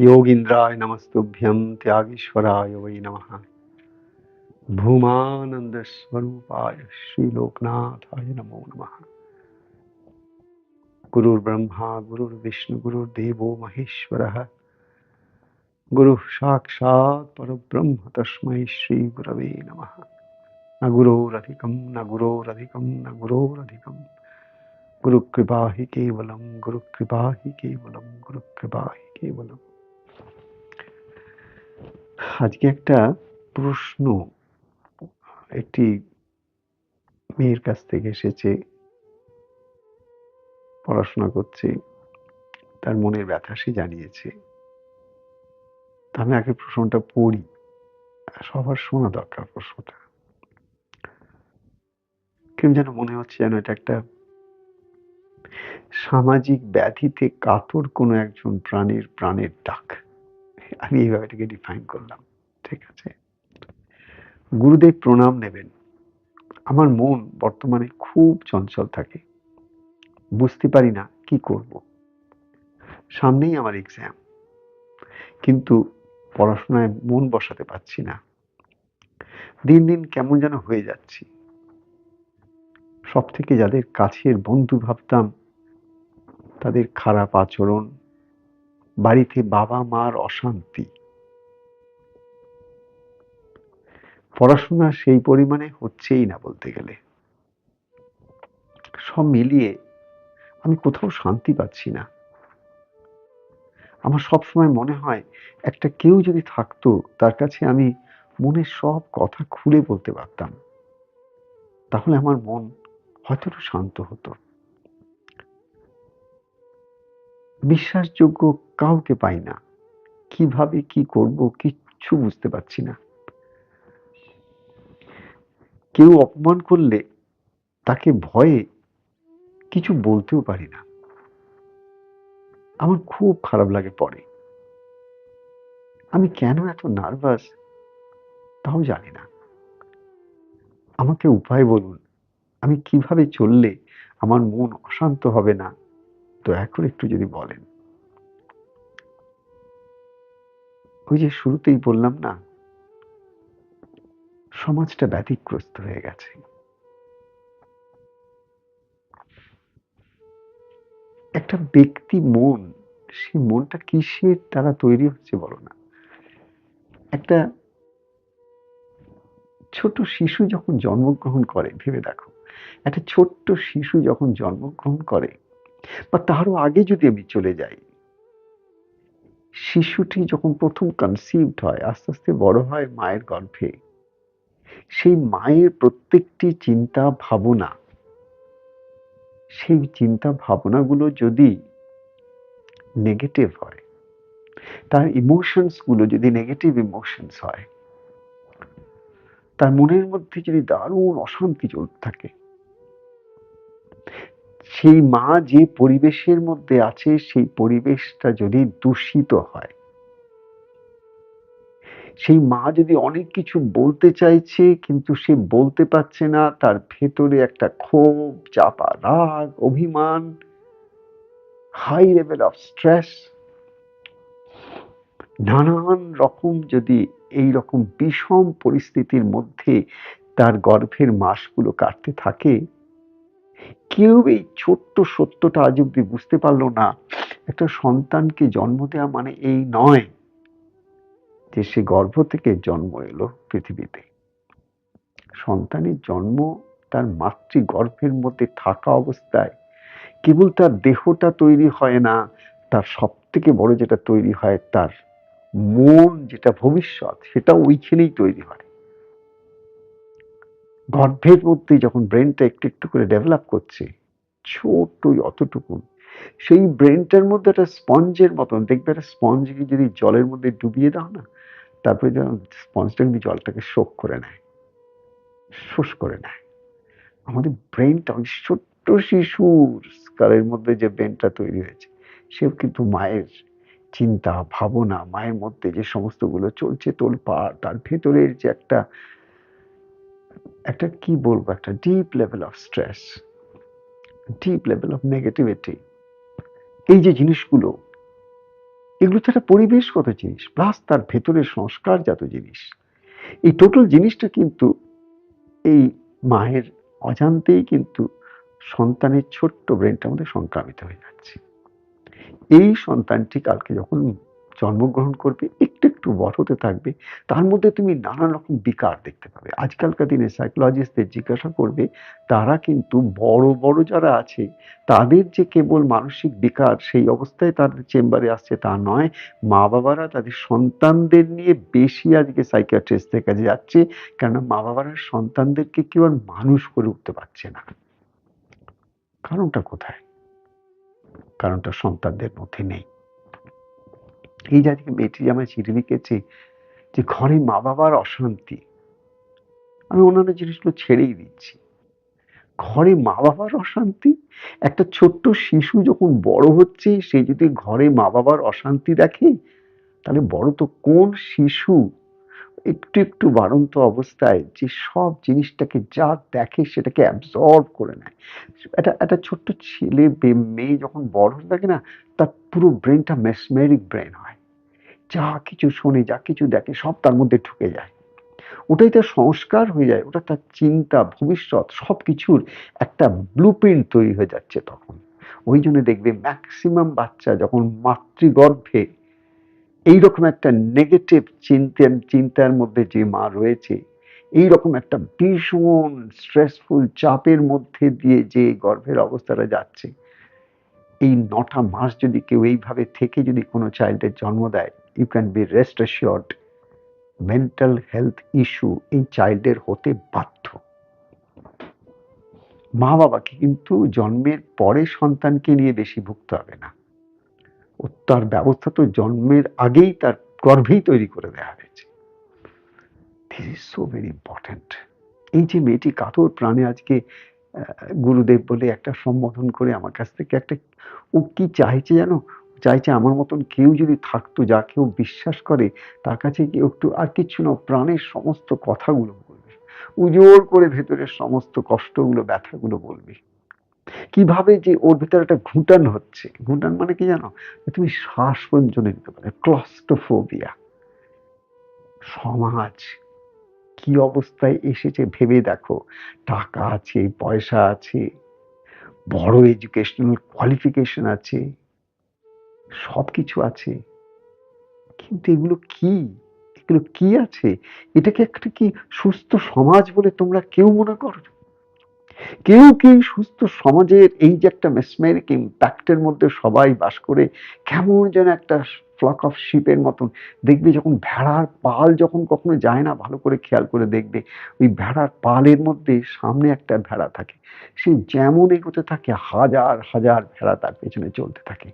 योगीन्द्राय नमस्तुभ्यं त्यागीश्वराय वै नमः। भूमानन्दस्वरूपाय श्रीलोकनाथाय नमो नमः। गुरुर्ब्रह्मा, गुरुर्विष्णु, गुरुर्देवो महेश्वरः। गुरुः साक्षात् परब्रह्म तस्मै श्रीगुरवे नमः। न गुरोरधिकं न गुरोरधिकं न गुरोरधिकं। गुरुकृपा हि केवलं, गुरुकृपा हि केवलं, गुरुकृपा हि केवलम्। আজকে একটা প্রশ্ন। একটি মেয়ের কাছ থেকে এসেছে। পড়াশোনা করছে। তার মনের ব্যথা সে জানিয়েছে। আমি আগে প্রশ্নটা পড়ি। সবার শোনা দরকার প্রশ্নটা। কেমন যেন মনে হচ্ছে যেন এটা একটা সামাজিক ব্যাধিতে কাতর কোনো একজন প্রাণীর প্রাণের ডাক। আমি এইভাবে এটাকে ডিফাইন করলাম, ঠিক আছে? গুরুদেব প্রণাম নেবেন। আমার মন বর্তমানে খুব চঞ্চল থাকে। বুঝতে পারি না কি করব। সামনেই আমার এক্সাম কিন্তু পড়াশোনায় মন বসাতে পারছি না। দিন দিন কেমন যেন হয়ে যাচ্ছি। সব থেকে যাদের কাছের বন্ধু ভাবতাম, তাদের খারাপ আচরণ বাড়িতে বাবা মার অশান্তি। পড়াশোনা সেই পরিমাণে হচ্ছেই না বলতে গেলে। সব মিলিয়ে আমি কোথাও শান্তি পাচ্ছি না। আমার সব সময় মনে হয় একটা কেউ যদি থাকতো, তার কাছে আমি মনের সব কথা খুলে বলতে পারতাম। তাহলে আমার মন হয়তো শান্ত হতো। বিশ্বাসযোগ্য কাউকে পাই না। কীভাবে কি করব কিচ্ছু বুঝতে পারছি না। কেউ অপমান করলে তাকে ভয়ে কিছু বলতেও পারি না। আমার খুব খারাপ লাগে পরে। আমি কেন এত নার্ভাস তাও জানি না। আমাকে উপায় বলুন। আমি কীভাবে চললে আমার মন অশান্ত হবে না? দয়া করে একটু যদি বলেন। ওই যে শুরুতেই বললাম না, সমাজটা ব্যাধিগ্রস্ত হয়ে গেছে। একটা ব্যক্তি মন সেই মনটা কিসের দ্বারা তৈরি হচ্ছে বলো না? একটা ছোট শিশু যখন জন্মগ্রহণ করে, ভেবে দেখো, একটা ছোট্ট শিশু যখন জন্মগ্রহণ করে বা তারও আগে যদি আমি চলে যাই, শিশুটি যখন প্রথম কনসিভড হয়, আস্তে আস্তে বড় হয় মায়ের গর্ভে, সেই মায়ের প্রত্যেকটি চিন্তা ভাবনা, সেই চিন্তা ভাবনাগুলো যদি নেগেটিভ হয়, তার ইমোশনসগুলো যদি নেগেটিভ ইমোশনস হয়, তার মনের মধ্যে যদি দারুণ অশান্তি চলতে থাকে সেই মা যে পরিবেশের মধ্যে আছে, সেই পরিবেশটা যদি দূষিত হয়, সেই মা যদি অনেক কিছু বলতে চাইছে, কিন্তু সে বলতে পারছে না, তার ভেতরে একটা ক্ষোভ, চাপা রাগ, অভিমান হাই লেভেল অফ স্ট্রেস নানান রকম যদি এই রকম বিষম পরিস্থিতির মধ্যে তার গর্ভের মাসগুলো কাটতে থাকে কেউ এই ছোট্ট সত্যটা আজ অব্দি বুঝতে পারল না। একটা সন্তানকে জন্ম দেওয়া মানে এই নয় যে সে গর্ভ থেকে জন্ম এলো পৃথিবীতে। সন্তানের জন্ম তার মাতৃ গর্ভের মধ্যে থাকা অবস্থায় কেবল তার দেহটা তৈরি হয় না, তার সব থেকে বড় যেটা তৈরি হয় তার মন, যেটা ভবিষ্যৎ সেটা ওইখানেই তৈরি হয়। গর্ভের মধ্যে যখন ব্রেনটা একটু একটু করে ডেভেলপ করছে ছোট্ট ওই অতটুকু, সেই ব্রেনটার মধ্যে একটা স্পঞ্জের মতন, দেখবে একটা স্পঞ্জকে যদি জলের মধ্যে ডুবিয়ে দাও না, তারপরে যেন স্পঞ্জটা কিন্তু জলটাকে শোক করে নেয় শোষ করে নেয়। আমাদের ব্রেনটা ওই ছোট্ট শিশুর স্কারের মধ্যে যে ব্রেনটা তৈরি হয়েছে, সেও কিন্তু মায়ের চিন্তা, ভাবনা, মায়ের মধ্যে যে সমস্তগুলো চলছে, তোলপাড়, তার ভেতরের যে একটা একটা, কি বলব, একটা deep level of stress deep level of negativity এই যে জিনিসগুলো, এগুলো তো একটা পরিবেশগত জিনিস প্লাস তার ভেতরে সংস্কারজাত জিনিস। এই টোটাল জিনিসটা কিন্তু এই মায়ের অজান্তেই কিন্তু সন্তানের ছোট্ট ব্রেনটার মধ্যে সংক্রামিত হয়ে যাচ্ছে। এই সন্তানটি কালকে যখন জন্মগ্রহণ করবে, একটু একটু বড় হতে থাকবে, তার মধ্যে তুমি নানান রকম বিকার দেখতে পাবে। আজকালকার দিনে সাইকোলজিস্টদের জিজ্ঞাসা করবে, তারা কিন্তু বড় বড় যারা আছে, তাদের যে কেবল মানসিক বিকার সেই অবস্থায় তাদের চেম্বারে আসছে তা নয় মা বাবারা তাদের সন্তানদের নিয়ে বেশি আজকে সাইকিয়াট্রিস্টদের কাছে যাচ্ছে, কেননা মা বাবারা সন্তানদেরকে কেউ আর মানুষ করে উঠতে পারছে না। কারণটা কোথায়? কারণটা সন্তানদের মধ্যে নেই। এই যে আজকে মেয়েটি আমার চিঠি লিখেছে যে ঘরে মা বাবার অশান্তি। আমি অন্যান্য জিনিসগুলো ছেড়েই দিচ্ছি। ঘরে মা বাবার অশান্তি? একটা ছোট্ট শিশু যখন বড় হচ্ছে, সে যদি ঘরে মা বাবার অশান্তি দেখে, তাহলে বড় তো কোন শিশু? একটু একটু বাড়ন্ত অবস্থায় যে সব জিনিসটাকে যা দেখে সেটাকে অ্যাবজর্ব করে নেয়। একটা একটা ছোট্ট ছেলে, মেয়ে যখন বড় হতে থাকে না, তার পুরো ব্রেনটা মেসমেরিক ব্রেন হয়। যা কিছু শোনে, যা কিছু দেখে, সব তার মধ্যে ঢুকে যায়। ওটাই তার সংস্কার হয়ে যায়, ওটা তার চিন্তা, ভবিষ্যৎ, সব কিছুর একটা ব্লু তৈরি হয়ে যাচ্ছে তখন। ওই জন্য দেখবে ম্যাক্সিমাম বাচ্চা যখন মাতৃগর্ভে এইরকম একটা নেগেটিভ চিন্তার চিন্তার মধ্যে যে মা রয়েছে এই রকম একটা ভীষণ স্ট্রেসফুল চাপের মধ্যে দিয়ে যে গর্ভের অবস্থাটা যাচ্ছে এই নটা মাস যদি কেউ এইভাবে থেকে যদি কোনো চাইল্ডের জন্ম দেয় you can be rest assured mental health issue এই চাইল্ডের হতে বাধ্য। মা বাবাকে কিন্তু জন্মের পরে সন্তানকে নিয়ে বেশি ভুগতে হবে না। ও তার ব্যবস্থা তো জন্মের আগেই তার গর্ভেই তৈরি করে দেওয়া হয়েছে। This is so very important এই যে মেয়েটি কাতর প্রাণে আজকে গুরুদেব বলে একটা সম্বোধন করে আমার কাছ থেকে একটা, ও কি চাইছে জানো? চাইছে আমার মতন কেউ যদি থাকতো, যা কেউ বিশ্বাস করে, তার কাছে কেউ একটু আর কিছু না, প্রাণের সমস্ত কথাগুলো বলবে। উজোর করে ভেতরের সমস্ত কষ্টগুলো, ব্যথাগুলো বলবে। কীভাবে যে ওর ভেতরে একটা ঘুটান হচ্ছে? ঘুটান মানে কি জানো? তুমি শ্বাস পর্যন্ত নিতে পারে। ক্লস্টোফোবিয়া। সমাজ কি অবস্থায় এসেছে ভেবে দেখো। টাকা আছে, পয়সা আছে, বড় এডুকেশনাল কোয়ালিফিকেশন আছে সব কিছু আছে। কিন্তু এগুলো কি? এগুলো কি আছে? এটাকে একটা কি সুস্থ সমাজ বলে তোমরা কেউ মনে করো? কেউ কি সুস্থ সমাজের এই যে একটা মেসমেরিক ইম্প্যাক্টের মধ্যে সবাই বাস করে কেমন যেন একটা ফ্লক অফ শিপের মতন। দেখবে যখন ভেড়ার পাল যখন কখনো যায় না, ভালো করে খেয়াল করে দেখবে, ওই ভেড়ার পালের মধ্যে সামনে একটা ভেড়া থাকে। সে যেমন এগোতে থাকে, হাজার হাজার ভেড়া তার পেছনে চলতে থাকে।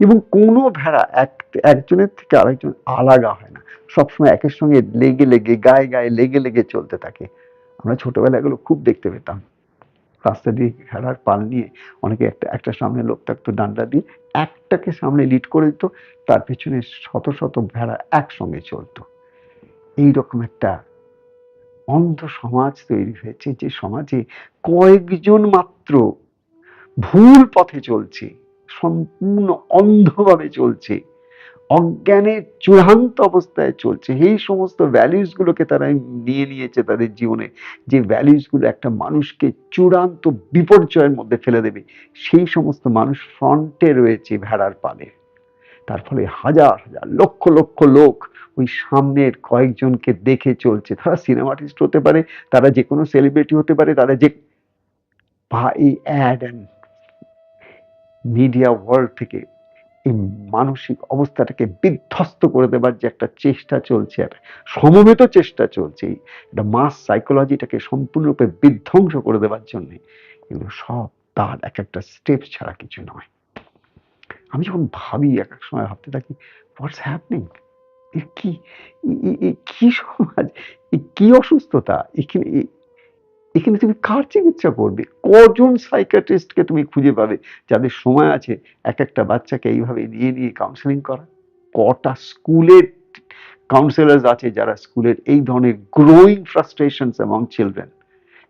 এবং কোনো ভেড়া এক, একজনের থেকে আরেকজন আলাদা হয় না। সবসময় একের সঙ্গে লেগে লেগে, গায়ে গায়ে, লেগে লেগে চলতে থাকে। আমরা ছোটবেলায় এগুলো খুব দেখতে পেতাম। রাস্তা দিয়ে ভেড়ার পাল নিয়ে অনেকে একটা একটা সামনে লোক থাকতো ডান্ডা দিয়ে, একটাকে সামনে লিড করে দিত, তার পেছনে শত শত ভেড়া একসঙ্গে চলতো। এইরকম একটা অন্ধ সমাজ তৈরি হয়েছে, যে সমাজে কয়েকজন মাত্র ভুল পথে চলছে, সম্পূর্ণ অন্ধভাবে চলছে। অজ্ঞানের চূড়ান্ত অবস্থায় চলছে। এই সমস্ত ভ্যালিউসগুলোকে তারা নিয়ে নিয়েছে তাদের জীবনে। যে ভ্যালিউসগুলো একটা মানুষকে চূড়ান্ত বিপর্যয়ের মধ্যে ফেলে দেবে, সেই সমস্ত মানুষ ফ্রন্টে রয়েছে ভেড়ার পালে। তার ফলে হাজার হাজার, লক্ষ লক্ষ লোক ওই সামনের কয়েকজনকে দেখে চলছে। তারা সিনেমা আর্টিস্ট হতে পারে, তারা যে কোনো সেলিব্রিটি হতে পারে, তারা যে ভাই অ্যাড অ্যান্ড মিডিয়া ওয়ার্ল্ড থেকে এই মানসিক অবস্থাটাকে বিধ্বস্ত করে দেবার যে একটা চেষ্টা চলছে একটা সমবেত চেষ্টা চলছে, এটা মাস সাইকোলজিটাকে সম্পূর্ণরূপে বিধ্বংস করে দেবার জন্য, এগুলো সব তার এক একটা স্টেপ ছাড়া কিছু নয়। আমি যখন ভাবি, এক এক সময় ভাবতে থাকি হোয়াটস হ্যাপনিং কি? কি সমাজ? কি অসুস্থতা? এখানে এখানে তুমি কার চিকিৎসা করবে? কজন সাইকাট্রিস্টকে তুমি খুঁজে পাবে? যাদের সময় আছে, এক একটা বাচ্চাকে এইভাবে নিয়ে নিয়ে কাউন্সেলিং করা। কটা স্কুলের কাউন্সিলার্স আছে যারা স্কুলের এই ধরনের growing frustrations among children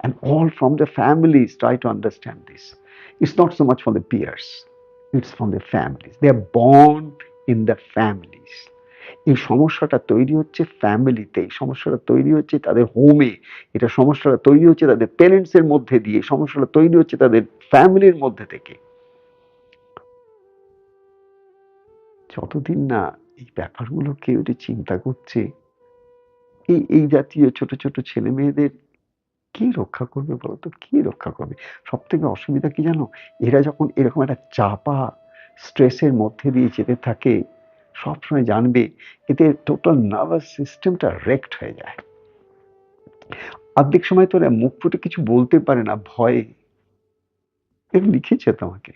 and all from the families try to understand this it's not so much from the peers it's from the families they are born in the families এই সমস্যাটা তৈরি হচ্ছে ফ্যামিলিতে এই সমস্যাটা তৈরি হচ্ছে তাদের হোমে এটা সমস্যাটা তৈরি হচ্ছে তাদের প্যারেন্টসের মধ্যে দিয়ে সমস্যাটা তৈরি হচ্ছে তাদের ফ্যামিলির মধ্যে থেকে। যতদিন না এই ব্যাপারগুলো কেউ একটু চিন্তা করছে, এই এই জাতীয় ছোট ছোট ছেলে মেয়েদের কি রক্ষা করবে বলতো? কি রক্ষা করবে? সব থেকে অসুবিধা কি জানো? এরা যখন এরকম একটা চাপা স্ট্রেসের মধ্যে দিয়ে যেতে থাকে সবসময় জানবে, এতে টোটাল নার্ভাস সিস্টেমটা রেক্ট হয়ে যায়। অর্ধেক সময় তো মুখ ফুটে কিছু বলতে পারে না, ভয়ে। এরকম লিখেছে তোমাকে।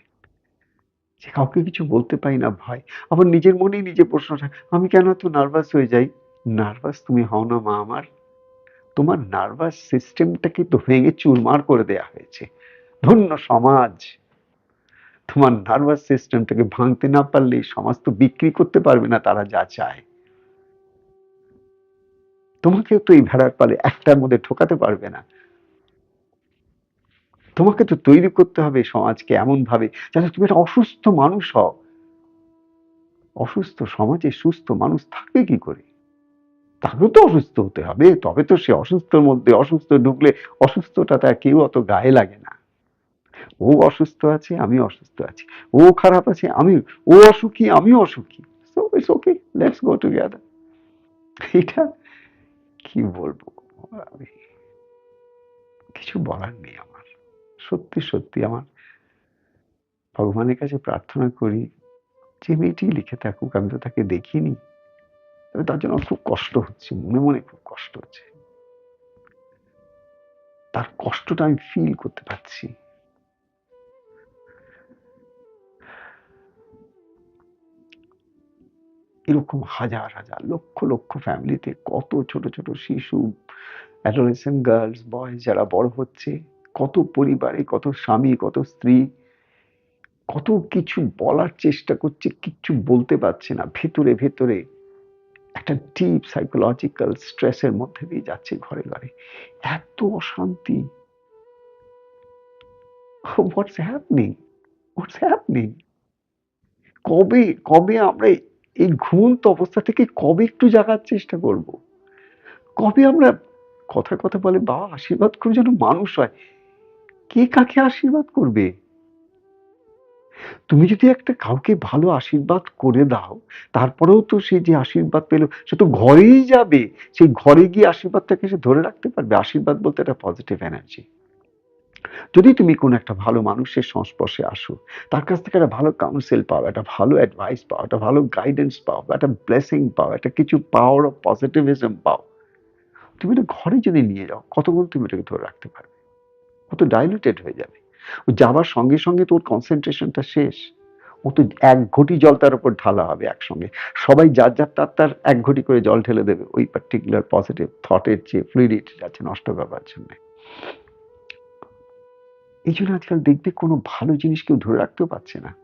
যে কাউকে কিছু বলতে পারি না, ভয়। আবার নিজের মনেই নিজে প্রশ্নটা আমি কেন এত নার্ভাস হয়ে যাই? নার্ভাস তুমি হও না মা আমার। তোমার নার্ভাস সিস্টেমটাকে তো ভেঙে চুরমার করে দেয়া হয়েছে। ধন্য সমাজ। তোমার নার্ভাস সিস্টেমটাকে ভাঙতে না পারলে সমাজ তো বিক্রি করতে পারবে না তারা যা চায়। তোমাকেও তো এই ভেড়ার পালে একটার মধ্যে ঠোকাতে পারবে না। তোমাকে তো তৈরি করতে হবে সমাজকে এমন ভাবে যাতে তুমি একটা অসুস্থ মানুষ হও। অসুস্থ সমাজে সুস্থ মানুষ থাকবে কি করে? তাকেও তো অসুস্থ হতে হবে, তবে তো সে অসুস্থর মধ্যে অসুস্থ ঢুকলে অসুস্থটা তার কেউ অত গায়ে লাগে না। ও অসুস্থ আছে, আমি অসুস্থ আছি। ও খারাপ আছে, আমি, ও অসুখী, আমিও অসুখী। So it's okay let's go together এটা কি বলব? আমি কিছু বলার নেই আমার। সত্যি সত্যি আমার। ভগবানের কাছে প্রার্থনা করি, যে মেয়েটি লিখে থাকুক, আমি তো তাকে দেখিনি। তবে তার জন্য খুব কষ্ট হচ্ছে, মনে মনে খুব কষ্ট হচ্ছে। তার কষ্টটা আমি ফিল করতে পারছি। এরকম হাজার হাজার, লক্ষ লক্ষ ফ্যামিলিতে কত ছোট ছোট শিশু অ্যাডোলেসেন্ট গার্লস বয়েজ যারা বড় হচ্ছে, কত পরিবারে, কত স্বামী, কত স্ত্রী, কত কিছু বলার চেষ্টা করছে, কিচ্ছু বলতে পারছে না। ভেতরে ভেতরে একটা ডিপ সাইকোলজিক্যাল স্ট্রেসের মধ্যে দিয়ে যাচ্ছে ঘরে ঘরে। এত অশান্তি। হোয়াটস হ্যাপনিং হোয়াটস হ্যাপনিং কবে কবে আমরা এই ঘুমন্ত অবস্থা থেকে কবে একটু জাগার চেষ্টা করব? কবে আমরা কথা কথা বলে, বাবা, আশীর্বাদ করে যেন মানুষ হয়। কে কাকে আশীর্বাদ করবে? তুমি যদি একটা কাউকে ভালো আশীর্বাদ করে দাও, তারপরেও তো সে যে আশীর্বাদ পেল, সে তো ঘরেই যাবে। সেই ঘরে গিয়ে আশীর্বাদটাকে সে ধরে রাখতে পারবে। আশীর্বাদ বলতে একটা পজিটিভ এনার্জি যদি তুমি কোনো একটা ভালো মানুষের সংস্পর্শে আসো, তার কাছ থেকে একটা ভালো কাউন্সিল পাও, একটা ভালো অ্যাডভাইস পাও, একটা ভালো গাইডেন্স পাও, একটা ব্লেসিং পাও, একটা কিছু পাওয়ার অফ পজিটিভিজম পাও, তুমি এটা ঘরে যদি নিয়ে যাও কতক্ষণ তুমি এটাকে ধরে রাখতে পারবে? কত ডাইলুটেড হয়ে যাবে? ও যাবার সঙ্গে সঙ্গে তোর কনসেন্ট্রেশনটা শেষ। ও তো এক ঘটি জল তার উপর ঢালা হবে একসঙ্গে। সবাই যার যার তার তার এক ঘটি করে জল ঢেলে দেবে। ওই পার্টিকুলার পজিটিভ থটের যে ফ্লুইডিটি আছে নষ্ট করবার জন্য। এই জন্য আজকাল দেখবে কোনো ভালো জিনিস কেউ ধরে রাখতেও পারছে না।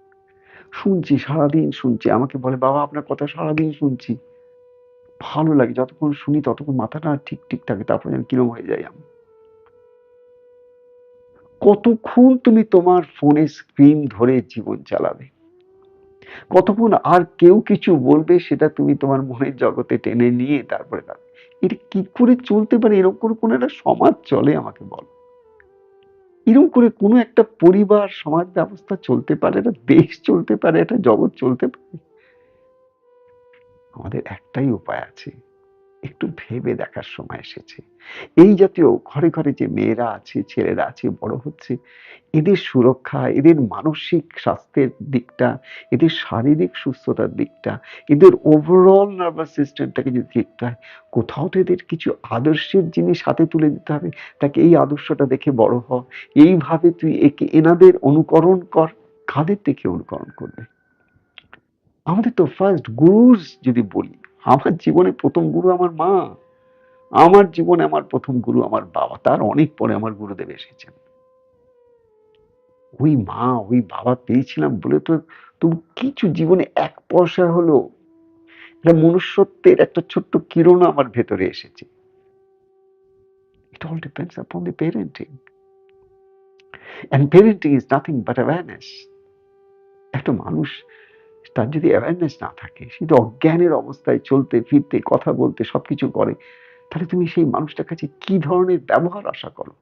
শুনছি, সারাদিন শুনছি, আমাকে বলে, বাবা, আপনার কথা সারাদিন শুনছি। ভালো লাগে, যতক্ষণ শুনি ততক্ষণ মাথাটা ঠিক ঠিক থাকে, তারপর যেন কিরম হয়ে যায় আমি। কতক্ষণ তুমি তোমার ফোনে স্ক্রিন ধরে জীবন চালাবে? কতক্ষণ আর কেউ কিছু বলবে সেটা তুমি তোমার মনের জগতে টেনে নিয়ে তারপরে এটা কি করে চলতে পারে? এরকম কোনো একটা সমাজ চলে আমাকে বলো। এরকম করে কোনো একটা পরিবার, সমাজ ব্যবস্থা চলতে পারে, একটা দেশ চলতে পারে, একটা জগৎ চলতে পারে? আমাদের একটাই উপায় আছে। একটু ভেবে দেখার সময় এসেছে। এই জাতীয় ঘরে ঘরে যে মেয়েরা আছে, ছেলেরা আছে, বড় হচ্ছে, এদের সুরক্ষা, এদের মানসিক স্বাস্থ্যের দিকটা, এদের শারীরিক সুস্থতার দিকটা, এদের ওভারঅল নার্ভাস সিস্টেমটাকে যদি দেখতে হয়, কোথাও তো এদের কিছু আদর্শের জিনিস হাতে তুলে দিতে হবে। তাকে এই আদর্শটা দেখে বড় হ। এইভাবে তুই একে এনাদের অনুকরণ কর, কাদের দেখে অনুকরণ করবে? আমাদের তো ফার্স্ট গুরুজ যদি বলি আমার জীবনে প্রথম গুরু আমার মা। আমার জীবনে আমার প্রথম গুরু আমার বাবা। তার অনেক পরে আমার গুরুদেব এসেছেন। ওই মা, ওই বাবা পেয়েছিলাম বলে তো তবু কিছু জীবনে এক পয়সা হলো। একটা মনুষ্যত্বের একটা ছোট্ট কিরণ আমার ভেতরে এসেছে। It all depends upon the parenting. And parenting is nothing but awareness. একটা মানুষ তার যদি অ্যাওয়ারনেস না থাকে, সে যদি অজ্ঞানের অবস্থায় চলতে, ফিরতে, কথা বলতে, সবকিছু করে, তাহলে তুমি সেই মানুষটার কাছে কি ধরনের ব্যবহার আশা করো?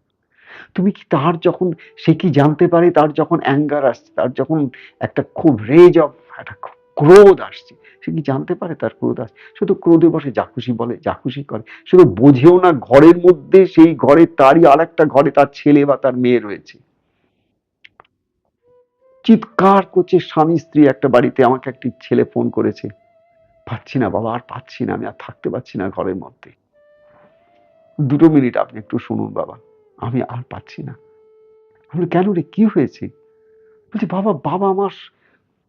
তুমি কি তার যখন, সে কি জানতে পারে, তার যখন অ্যাঙ্গার আসছে, তার যখন একটা খুব রেজ অফ একটা ক্রোধ আসছে, সে কি জানতে পারে তার ক্রোধ আসছে শুধু ক্রোধে বসে যা খুশি বলে, যা খুশি করে। শুধু বোঝেও না ঘরের মধ্যে সেই ঘরে তারই আর একটা ঘরে তার ছেলে বা তার মেয়ে রয়েছে। চিৎকার করছে স্বামী স্ত্রী, একটা বাড়িতে আমাকে একটি ছেলে ফোন করেছে। পাচ্ছি না বাবা, আর পাচ্ছি না, আমি আর থাকতে পারছি না ঘরের মধ্যে। দুটো মিনিট আপনি একটু শুনুন বাবা, আমি আর পাচ্ছি না। আমি কেন রে, কি হয়েছে? বলছি, বাবা বাবা আমার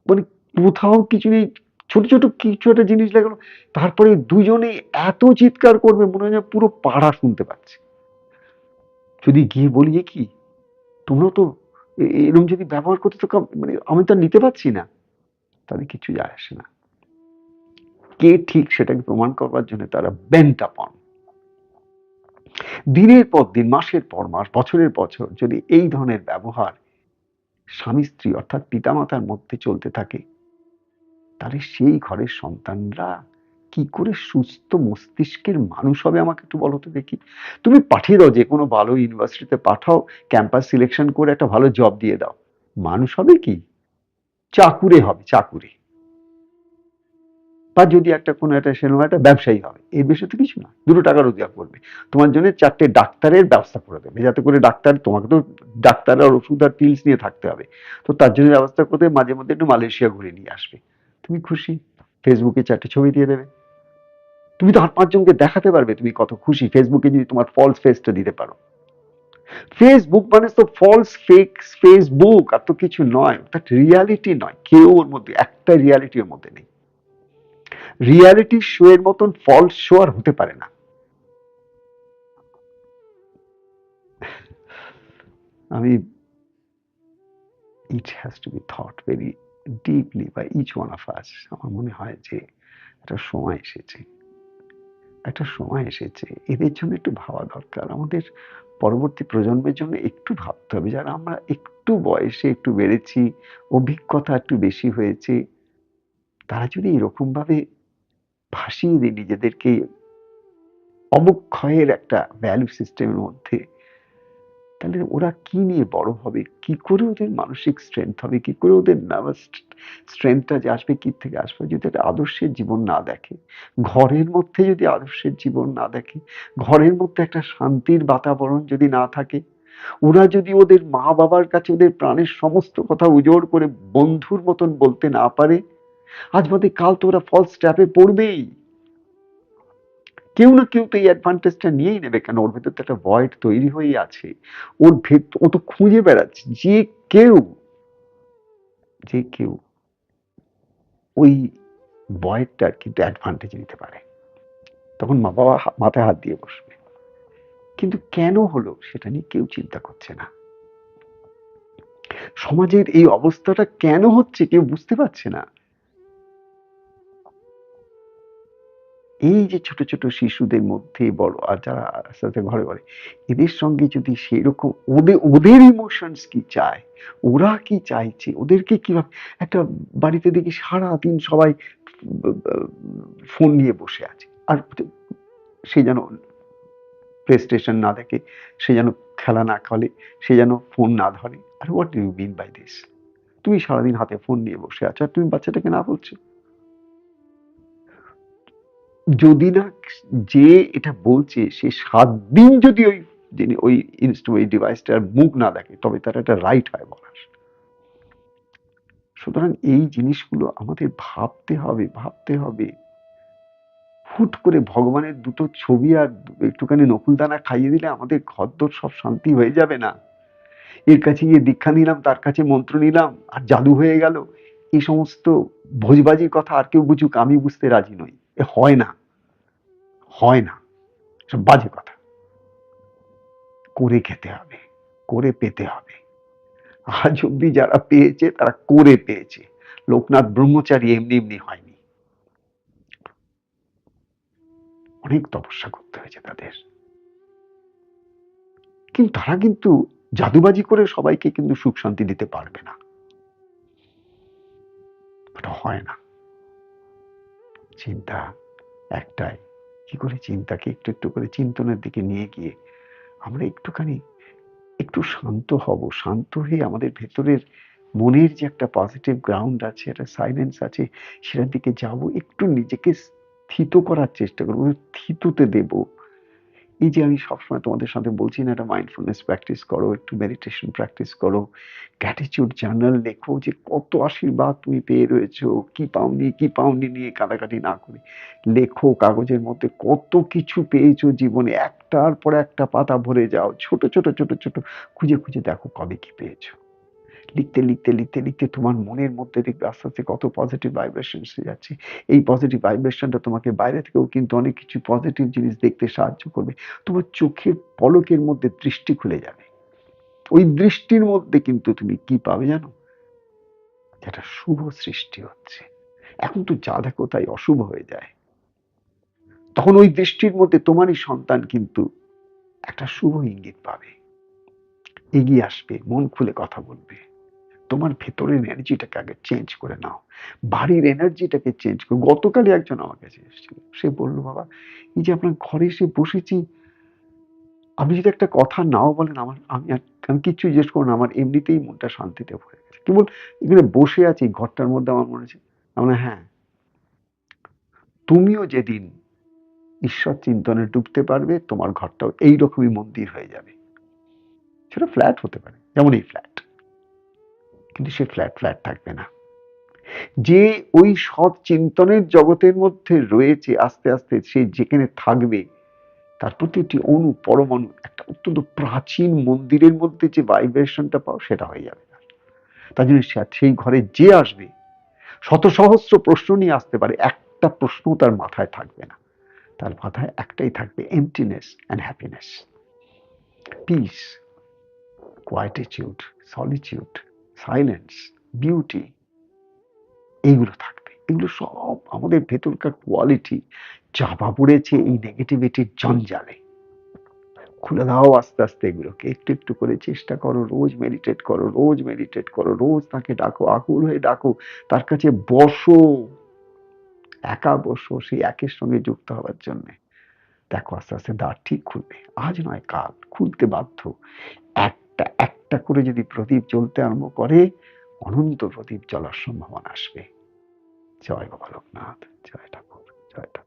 মানে কোথাও কিছু নেই, ছোট ছোট কিছু একটা জিনিস লাগালো তারপরে দুজনে এত চিৎকার করবে, মনে হয় পুরো পাড়া শুনতে পাচ্ছে। যদি গিয়ে বলি কি, তোমরা তো এ- এরম যদি ব্যবহার করতে তো মানে আমি তো নিতে পারছি না। তাদের কিছু যায় আসে না। কে ঠিক সেটাকে প্রমাণ করবার জন্য তারা বেন্ট আপন দিনের পর দিন, মাসের পর মাস, বছরের বছর যদি এই ধরনের ব্যবহার স্বামী, স্ত্রী অর্থাৎ পিতামাতার মধ্যে চলতে থাকে, তাহলে সেই ঘরের সন্তানরা কি করে সুস্থ মস্তিষ্কের মানুষ হবে আমাকে একটু বলো তো দেখি। তুমি পাঠিয়ে দাও যে কোনো ভালো ইউনিভার্সিটিতে পাঠাও ক্যাম্পাস সিলেকশন করে একটা ভালো জব দিয়ে দাও। মানুষ হবে কি? চাকুরে হবে, চাকুরে। বা যদি একটা কোনো একটা সেরকম একটা ব্যবসায়ী হবে, এর বেশি তো কিছু না, দুটো টাকা রোজগার করবে। তোমার জন্য চারটে ডাক্তারের ব্যবস্থা করে দেবে। যাতে করে ডাক্তার, তোমাকে তো ডাক্তার আর ওষুধ আর পিলস নিয়ে থাকতে হবে। তো তার জন্য ব্যবস্থা করতে মাঝে মধ্যে একটু মালয়েশিয়া ঘুরে নিয়ে আসবে। তুমি খুশি? ফেসবুকে চারটে ছবি দিয়ে দেবে। তুমি তো আর পাঁচজনকে দেখাতে পারবে তুমি কত খুশি। ফেসবুকে যদি তোমার ফলস ফেসটা দিতে পারো। ফেসবুক মানে তো ফলস ফেক ফেসবুক আর তো কিছু নয়। অর্থাৎ রিয়ালিটি নয়। কেউ ওর মধ্যে, একটা রিয়ালিটি ওর মধ্যে নেই। রিয়ালিটি শো এর মতন ফলস শো আর হতে পারে না। আমি it has to be thought very deeply বা ইচ ওয়ান অফ আস আমার মনে হয় যে একটা সময় এসেছে। একটা সময় এসেছে। এদের জন্য একটু ভাবা দরকার। আমাদের পরবর্তী প্রজন্মের জন্য একটু ভাবতে হবে। যারা আমরা একটু বয়সে একটু বেড়েছি, অভিজ্ঞতা একটু বেশি হয়েছে, তারা যদি এরকমভাবে ভাসিয়ে দিই নিজেদেরকে অবক্ষয়ের একটা ভ্যালু সিস্টেমের মধ্যে তাহলে ওরা কি নিয়ে বড় হবে? কি করে ওদের মানসিক স্ট্রেংথ হবে? কি করে ওদের নার্ভাস স্ট্রেংথটা যে আসবে, কি থেকে আসবে? যদি একটা আদর্শের জীবন না দেখে, ঘরের মধ্যে যদি আদর্শের জীবন না দেখে, ঘরের মধ্যে একটা শান্তির বাতাবরণ যদি না থাকে, ওরা যদি ওদের মা বাবার কাছে ওদের প্রাণের সমস্ত কথা উজোড় করে বন্ধুর মতন বলতে না পারে, আজ বাদে কাল তো ওরা ফলস ট্র্যাপে পড়বেই। কেউ না কেউ তো এই অ্যাডভান্টেজটা নিয়েই নেবে, কেন ওর ভেতর তো একটা ভয়েড তৈরি হয়েই আছে। ওর ভেত, ও তো খুঁজে বেড়াচ্ছে, যে কেউ যে কেউ ওই ভয়েডটার কিন্তু অ্যাডভান্টেজ নিতে পারে। তখন মা বাবা মাথায় হাত দিয়ে বসবে। কিন্তু কেন হলো সেটা নিয়ে কেউ চিন্তা করছে না। সমাজের এই অবস্থাটা কেন হচ্ছে কেউ বুঝতে পারছে না। এই যে ছোট ছোট শিশুদের মধ্যে বড় আর যারা আস্তে আস্তে ঘরে ঘরে, এদের সঙ্গে যদি সেই রকম ওদের ওদের ইমোশনস কি চায়? ওরা কি চাইছে? ওদেরকে কীভাবে? একটা বাড়িতে দেখি সারা দিন সবাই ফোন নিয়ে বসে আছে। আর সে যেন প্লে স্টেশন না দেখে, সে যেন খেলা না খেলে, সে যেন ফোন না ধরে। আর what you mean by this তুমি সারাদিন হাতে ফোন নিয়ে বসে আছো আর তুমি বাচ্চাটাকে না বলছো? যদি না যে এটা বলছে, সে সাত দিন যদি ওই যিনি ওই ইনস্টু ওই ডিভাইসটার মুখ না দেখে, তবে তার একটা রাইট হয় বলার। সুতরাং এই জিনিসগুলো আমাদের ভাবতে হবে ভাবতে হবে। হুট করে ভগবানের দুটো ছবি আর একটুখানি নকুলদানা খাইয়ে দিলে আমাদের ঘরদোর সব শান্তি হয়ে যাবে না। এর কাছে গিয়ে দীক্ষা নিলাম, তার কাছে মন্ত্র নিলাম, আর জাদু হয়ে গেল। এই সমস্ত ভোজবাজির কথা আর কেউ বুঝুক, আমি বুঝতে রাজি নই। এ হয় না হয় না। সব বাজে কথা। করে খেতে হবে, করে পেতে হবে। আজ অব্দি যারা পেয়েছে, তারা করে পেয়েছে। লোকনাথ ব্রহ্মচারী এমনি এমনি হয়নি। অনেক তপস্যা করতে হয়েছে তাদের। কিন্তু তারা কিন্তু জাদুবাজি করে সবাইকে কিন্তু সুখ শান্তি দিতে পারবে না। হয় না। চিন্তা একটাই। কি করে চিন্তাকে একটু একটু করে চিন্তনের দিকে নিয়ে গিয়ে আমরা একটুখানি একটু শান্ত হব, শান্ত হয়ে আমাদের ভেতরের মনের যে একটা পজিটিভ গ্রাউন্ড আছে, একটা সাইলেন্স আছে, সেটার দিকে যাব, একটু নিজেকে স্থিত করার চেষ্টা করব স্থিততে দেব। এই যে আমি সবসময় তোমাদের সাথে বলছি না, একটা মাইন্ডফুলনেস প্র্যাকটিস করো, একটু মেডিটেশন প্র্যাকটিস করো গ্যাটিচিউড জার্নাল লেখো যে কত আশীর্বাদ তুমি পেয়ে রয়েছো, কি পাওনি কি পাওনি নিয়ে কাটাকাটি না করে। লেখো কাগজের মধ্যে কত কিছু পেয়েছ জীবনে, একটার পর একটা পাতা ভরে যাও, ছোট ছোট ছোট ছোট, খুঁজে খুঁজে দেখো কবে কি পেয়েছ। লিখতে লিখতে লিখতে লিখতে তোমার মনের মধ্যে দেখবে আস্তে আস্তে কত পজিটিভ ভাইব্রেশন এসে যাচ্ছে। এই পজিটিভ ভাইব্রেশনটা তোমাকে বাইরে থেকেও কিন্তু অনেক কিছু পজিটিভ জিনিস দেখতে সাহায্য করবে। তোমার চোখের পলকের মধ্যে দৃষ্টি খুলে যাবে। ওই দৃষ্টির মধ্যে কিন্তু তুমি কি পাবে জানো? যেটা শুভ সৃষ্টি হচ্ছে। এখন তো যা দেখো তাই অশুভ হয়ে যায়। তখন ওই দৃষ্টির মধ্যে তোমারই সন্তান কিন্তু একটা শুভ ইঙ্গিত পাবে। এগিয়ে আসবে, মন খুলে কথা বলবে। তোমার ভেতরের এনার্জিটাকে আগে চেঞ্জ করে নাও। বাড়ির এনার্জিটাকে চেঞ্জ করো। গতকালই একজন আমার কাছে এসেছিল। সে বলল, বাবা, এই যে আপনার ঘরে এসে বসেছি, আপনি যদি একটা কথা নাও বলেন, আমার, আমি আমি কিচ্ছু জিজ্ঞেস করব না। আমার এমনিতেই মনটা শান্তিতে ভরে গেছে। কেবল এখানে বসে আছি ঘরটার মধ্যে আমার মনে হচ্ছে আমরা হ্যাঁ তুমিও যেদিন ঈশ্বর চিন্তনে ডুবতে পারবে, তোমার ঘরটাও এইরকমই মন্দির হয়ে যাবে। সেটা ফ্ল্যাট হতে পারে, যেমন এই ফ্ল্যাট কিন্তু সে ফ্ল্যাট ফ্ল্যাট থাকবে না। যে ওই সৎ চিন্তনের জগতের মধ্যে রয়েছে আস্তে আস্তে সে যেখানে থাকবে, তার প্রতিটি অণু পরমাণু একটা অত্যন্ত প্রাচীন মন্দিরের মধ্যে যে ভাইব্রেশনটা পাও, সেটা হয়ে যাবে। তার জন্য সেই ঘরে যে আসবে শত সহস্র প্রশ্ন নিয়ে আসতে পারে, একটা প্রশ্ন তার মাথায় থাকবে না। তার মাথায় একটাই থাকবে emptiness and happiness peace quietude solitude silence beauty এইগুলো থাকবে। এগুলো সব আমাদের ভেতরকার কোয়ালিটি চাপা পড়েছে এই নেগেটিভিটির জঞ্জালে। খুলে দাও আস্তে আস্তে এগুলোকে, একটু একটু করে চেষ্টা করো, রোজ মেডিটেট করো, রোজ মেডিটেট করো, রোজ তাকে ডাকো, আকুল হয়ে ডাকো, তার কাছে বসো। একা বসো, সেই একের সঙ্গে যুক্ত হওয়ার জন্য। দেখো আস্তে আস্তে দ্বার ঠিক খুলবে। আজ নয়, কাল। খুলতে বাধ্য। একটা একটা করে যদি প্রদীপ জ্বলতে আরম্ভ করে, অনন্ত প্রদীপ জ্বলার সম্ভাবনা আসবে। জয় গোপালকনাথ জয় ঠাকুর জয় ঠাকুর।